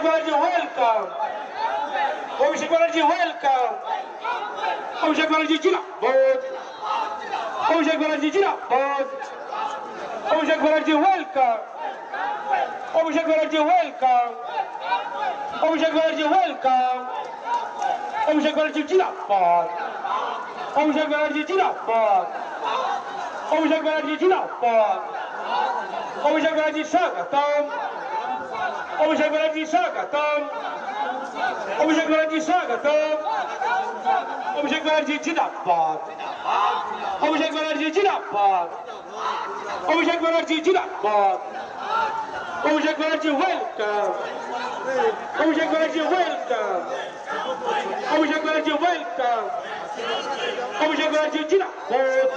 Guardi, welcome. Commissioner Guardi, welcome. Commissioner Guardi, Jira, both. Commissioner Guardi, Jira, both. Commissioner Guardi, welcome. Commissioner Guardi, welcome. Commissioner Guardi, welcome. Commissioner Guardi, Jira, both. Commissioner Guardi, Jira, both. Commissioner Guardi, Jira, both. Commissioner Guardi, Shagatam. Objektywni sagatam. Objektywni sagatam. Objektywni jidabbat. Objektywni jidabbat. Objektywni jidabbat. Objektywni welcome. Objektywni welcome. Objektywni welcome. Objektywni jidabbat.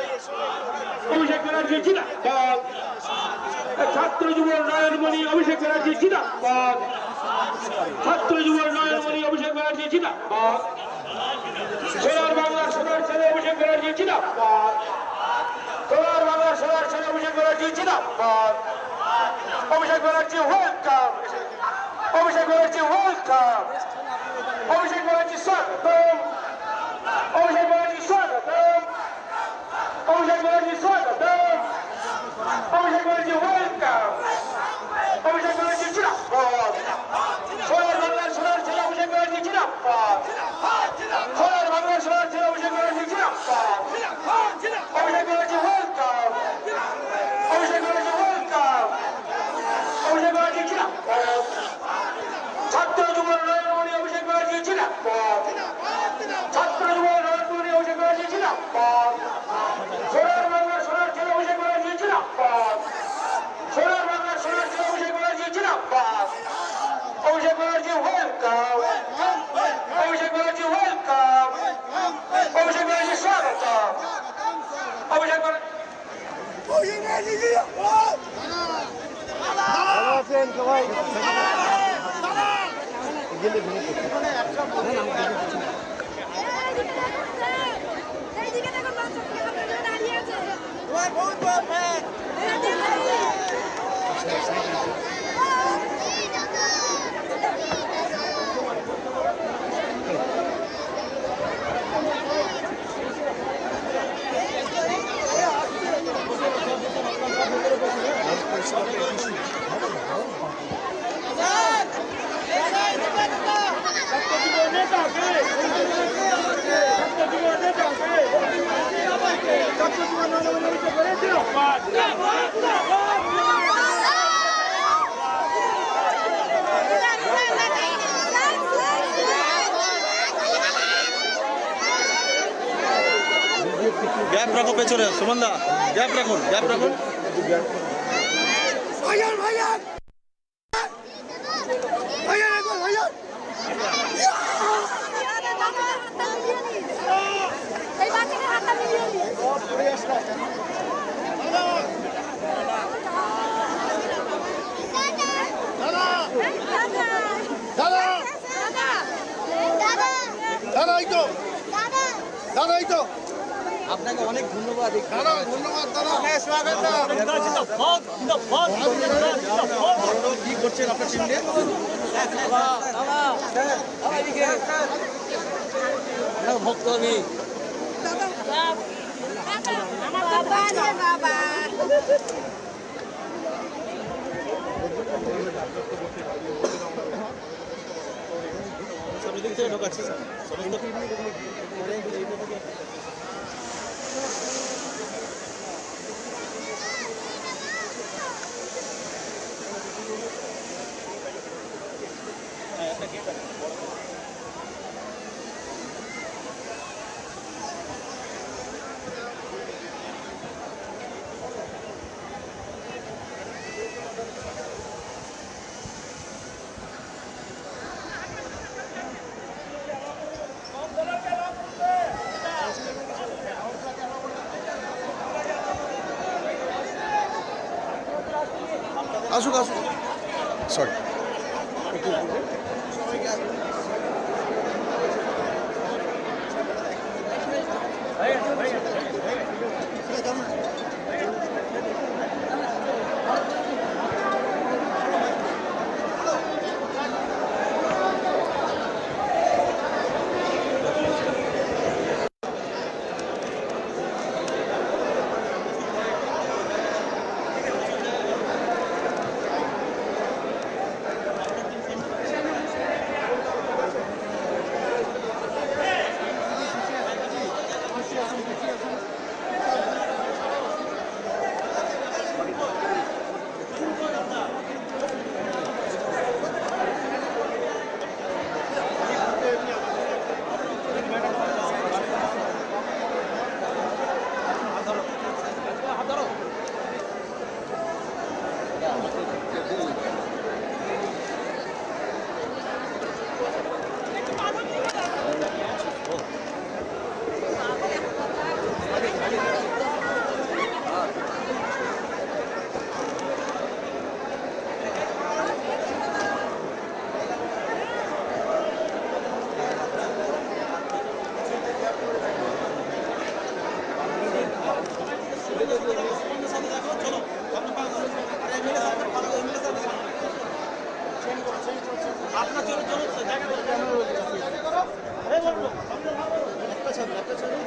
Objektywni jidabbat. ছাত্র যুব নয়নমণি অভিষেক ব্যানার্জি, জিন্দাবাদ। ছাত্র যুব নয়নমণি অভিষেক ব্যানার্জি, জিন্দাবাদ। সোনার বাংলার সোনার ছেলে অভিষেক ব্যানার্জি, জিন্দাবাদ। সোনার বাংলার সোনার ছেলে অভিষেক ব্যানার্জি, জিন্দাবাদ। অভিষেক ব্যানার্জি ওয়েলকাম অভিষেক ব্যানার্জি ওয়েলকাম অভিষেক ব্যানার্জি, স্বাগতম। অভিষেক ব্যানার্জি স্বাগতম অভিষেক ব্যানার্জি স্বাগতম অভিষেক ব্যানার্জি ওয়েলকাম অভিষেক ব্যানার্জি জিন্দাবাদ সোনার বাংলার সোনার ছেলে অভিষেক ব্যানার্জি জিন্দাবাদ সোনার বাংলার সোনার ছেলে অভিষেক ব্যানার্জি জিন্দাবাদ অভিষেক ব্যানার্জি ওয়েলকাম অভিষেক ব্যানার্জি ওয়েলকাম অভিষেক ব্যানার্জি জিন্দাবাদ ছাত্র যুব নরেন্দ্রমণি অভিষেক ব্যানার্জি জিন্দাবাদ ছাত্র যুব নরেন্দ্রমণি অভিষেক ব্যানার্জি জিন্দাবাদ সোনার বাংলার সোনার ছেলে অভিষেক ব্যানার্জি জিন্দাবাদ সোনার বাংলার সোনার ছেলে অভিষেক ব্যানার্জি জিন্দাবাদ অভিষেক ব্যানার্জি ওয়েলকাম। অভিষেক ব্যানার্জি ওয়েলকাম। অভিষেক ব্যানার্জি স্বাগত অভিষেক ব্যানার্জি ভালো আছেন সবাই। এইদিকে বাচ্চা আপনাদের গ্যাপ রাখো পেছনে। সুমন দা গ্যাপ রাখুন গ্যাপ রাখুন। হাতটা মিলিয়ে আপনাকে অনেক ধন্যবাদ দাদা ধন্যবাদ দাদা স্বাগত। কি করছেন আপনার টিম নিয়ে ভক্ত আমি ঢোকাচ্ছি আসুক আসুক সরি Obrigado. একটা ছবি একটা ছবি।